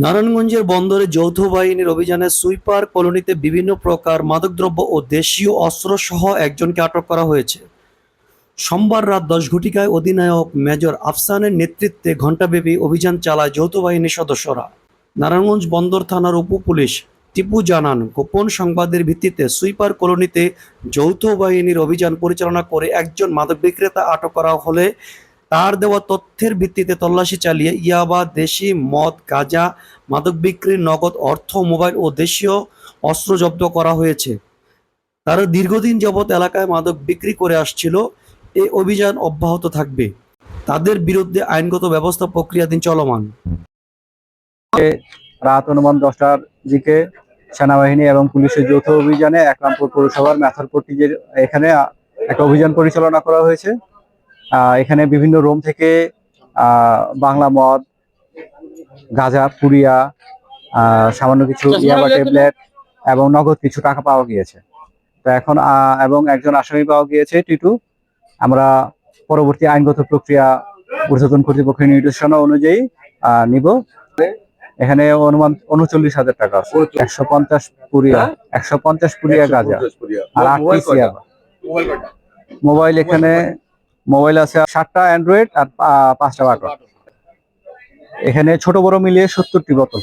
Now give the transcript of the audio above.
নারায়ণগঞ্জের বন্দরে যৌথ বাহিনীর অভিযানে সুইপার কলোনিতে বিভিন্ন প্রকার মাদকদ্রব্য ও দেশীয় অস্ত্রসহ একজনকে আটক করা হয়েছে। সোমবার রাত দশ ঘটিকায় অধিনায়ক মেজর আফসানের নেতৃত্বে ঘণ্টাব্যাপী অভিযান চালায় যৌথ বাহিনীর সদস্যরা। নারায়ণগঞ্জ বন্দর থানার উপপুলিশ টিপু জানান, গোপন সংবাদের ভিত্তিতে সুইপার কলোনিতে যৌথ বাহিনীর অভিযান পরিচালনা করে একজন মাদক বিক্রেতা আটক করা হলে তার দেওয়া তথ্যের ভিত্তিতে তল্লাশি চালিয়ে ইয়াবা দেশি মদ, গাঁজা, মাদক বিক্রির নগদ অর্থ, মোবাইল ও দেশীয় অস্ত্র জব্দ করা হয়েছে। তারা দীর্ঘদিন যাবৎ এলাকায় মাদক বিক্রি করে আসছিল। এই অভিযান অব্যাহত থাকবে। তাদের বিরুদ্ধে আইনগত ব্যবস্থা প্রক্রিয়াধীন চলমান। রাত অনুমান দশটার দিকে সেনাবাহিনী এবং পুলিশের যৌথ অভিযানে একরামপুর পৌরসভার ম্যাথারপট্টি এখানে একটা অভিযান পরিচালনা করা হয়েছে। এখানে বিভিন্ন রোম থেকে বাংলা মদ গাঁজা পুরিয়া আহ, সামান্য কিছু ইয়াবা ট্যাবলেট এবং নগদ কিছু টাকা পাওয়া গিয়েছে। তো এখন এবং একজন আসামি পাওয়া গিয়েছে টিটু। আমরা পরবর্তী আইনগত প্রক্রিয়া ঊর্ধ্বতন কর্তৃপক্ষের নির্দেশনা অনুযায়ী আহ, নিব। এখানে অনুমান উনচল্লিশ হাজার টাকা আছে। একশো পঞ্চাশ পুরিয়া একশো পঞ্চাশ পুরিয়া গাজা। আর মোবাইল এখানে মোবাইল আছে সাতটা অ্যান্ড্রয়েড আর পাঁচটা বাটন এখানে ছোট বড় মিলিয়ে সত্তরটি বোতল।